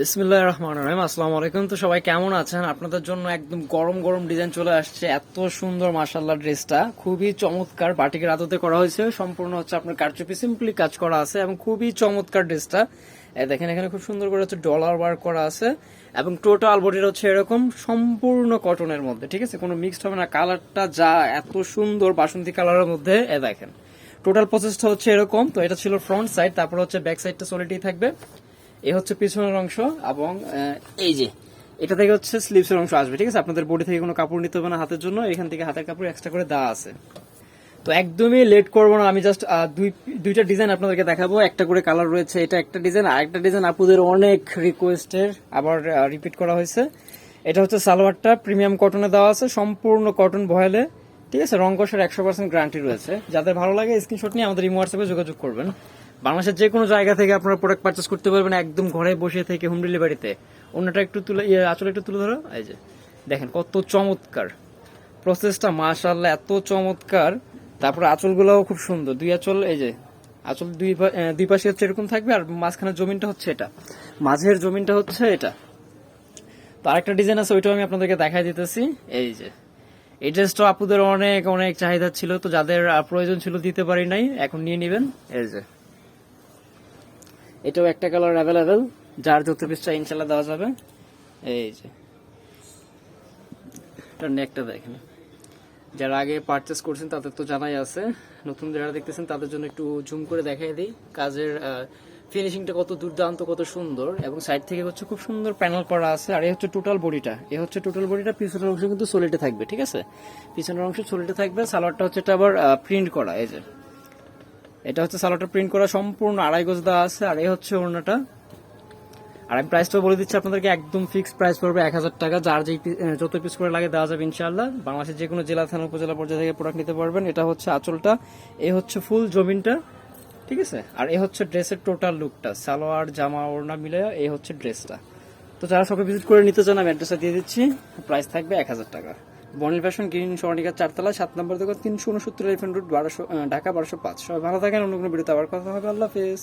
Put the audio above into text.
বিসমিল্লাহ রহমান রহিম, আসসালামু আলাইকুম। তো সবাই কেমন আছেন? আপনাদের জন্য একদম গরম গরম ডিজাইন চলে আসছে। এত সুন্দর মার্শাল্লাহ ড্রেসটা। খুবই চমৎকার বাটিকের আদতে করা হয়েছে। সম্পূর্ণ হচ্ছে আপনার কারচুপি, সিম্পলি কাজ করা আছে এবং খুবই চমৎকার ড্রেসটা। দেখেন, এখানে খুব সুন্দর করে হচ্ছে ডলার ওয়ার্ক করা আছে এবং টোটাল বডিটা হচ্ছে এরকম সম্পূর্ণ কটনের মধ্যে, ঠিক আছে? কোনো মিক্সড হবে না। কালারটা যা এত সুন্দর বাসন্তী কালারের মধ্যে, এ দেখেন। টোটাল প্রসেসটা হচ্ছে এরকম। তো এটা ছিল ফ্রন্ট সাইড তারপর হচ্ছে ব্যাক সাইডটা সলিডই থাকবে। এই হচ্ছে পিছনের অংশ এবং এই যে, এটা থেকে হচ্ছে স্লিভসের অংশ আসবে, ঠিক আছে? আপনাদের বডি থেকে কোনো কাপড় নিতে হবে না হাতের জন্য, এখান থেকে হাতের কাপড় এক্সট্রা করে দেওয়া আছে। তো একদমই লেট করব না, আমি জাস্ট দুই, দুইটা ডিজাইন আপনাদেরকে দেখাবো, একটা করে কালার রয়েছে, এটা একটা ডিজাইন আর একটা ডিজাইন আপুদের অনেক রিকোয়েস্টের আবার রিপিট করা হয়েছে। এটা হচ্ছে সালোয়ারটা প্রিমিয়াম কটনে দেওয়া আছে, সম্পূর্ণ কটন ভয়েলে, ঠিক আছে? রং কষার একশো পার্সেন্ট গ্যারান্টি রয়েছে। যাদের ভালো লাগে স্ক্রিনশট নিয়ে আমাদের ইমো হোয়াটসঅ্যাপে যোগাযোগ করবেন। বাংলাদেশের যে কোনো জায়গা থেকে আপনারা প্রোডাক্ট পারচেস করতে পারবেন, একদম ঘরে বসে থেকে হোম ডেলিভারিতে অন্যটা একটু তুলে ইয়ে আঁচল একটু তুলে ধরো। এই যে, দেখেন কত চমৎকার। প্রসেসটা মাশাআল্লাহ এত চমৎকার। তারপরে আঁচলগুলোও খুব সুন্দর। দুই আঁচল, এই যে, আঁচল দুই দুই পাশে হচ্ছে এরকম থাকবে, আর মাঝখানের জমিনটা হচ্ছে এটা। মাঝের জমিনটা হচ্ছে এটা। তো আরেকটা ডিজাইন আছে, ওইটাও আমি আপনাদেরকে দেখাই দিতেছি। এই যে, এই ড্রেসটা আপুদের অনেক অনেক চাহিদা ছিল। তো যাদের প্রয়োজন ছিল দিতে পারি নাই, এখন নিয়ে নেবেন। এই যে এটাও একটা কালার অ্যাভেলেবেল যার যত পিসটা ইনশাল্লাহ দেওয়া যাবে। এই যে। নেকটা দেখেন। যারা আগে পারচেস করছেন, তাদের তো জানাই আছে। নতুন যারা দেখতেছেন, তাদের জন্য একটু জুম করে দেখাই দিই। কাজের ফিনিশিংটা কত দুর্দান্ত, কত সুন্দর। এবং সাইড থেকে হচ্ছে খুব সুন্দর প্যানেল করা আছে। আর এই হচ্ছে টোটাল বডিটা এ হচ্ছে টোটাল বডিটা পিছনের অংশ কিন্তু সোলিটে থাকবে, ঠিক আছে? পিছনের অংশ সোলেটে থাকবে। সালোয়ারটা হচ্ছে এটা আবার প্রিন্ট করা, এই যে। এটা হচ্ছে সালোয়ারটা প্রিন্ট করা সম্পূর্ণ আড়াই গজ দেওয়া আছে আর এই হচ্ছে ওড়নাটা। আর আমি প্রাইসটা বলে দিচ্ছি আপনাদেরকে একদম ফিক্সড প্রাইস পড়বে এক হাজার টাকা যার আহ, যত পিস করে লাগে দেওয়া যাবে ইনশাআল্লাহ। বাংলাদেশের যে কোনো জেলা থানা উপজেলা পর্যায়ে থেকে প্রোডাক্ট নিতে পারবেন। এটা হচ্ছে আঁচলটা এ হচ্ছে ফুল জমিনটা ঠিক আছে? আর এ হচ্ছে ড্রেসের টোটাল লুকটা সালোয়ার জামা ওড়না মিলে এই হচ্ছে ড্রেসটা তো যারা সবাই ভিজিট করে নিতে চান আমি অ্যাড্রেসটা দিয়ে দিচ্ছি প্রাইস থাকবে এক হাজার টাকা। বনিল ফ্যাশন, গ্রিন সোনাটিকা চারতলা সাত নম্বর দোকান, তিনশো উনসত্তর এলিফেন্ট রুট বারোশো ঢাকা, বারোশো পাঁচ। সবাই ভালো থাকেন, অন্য কোনো ভিডিওতে আবার কথা হবে। আল্লাহ হাফেজ।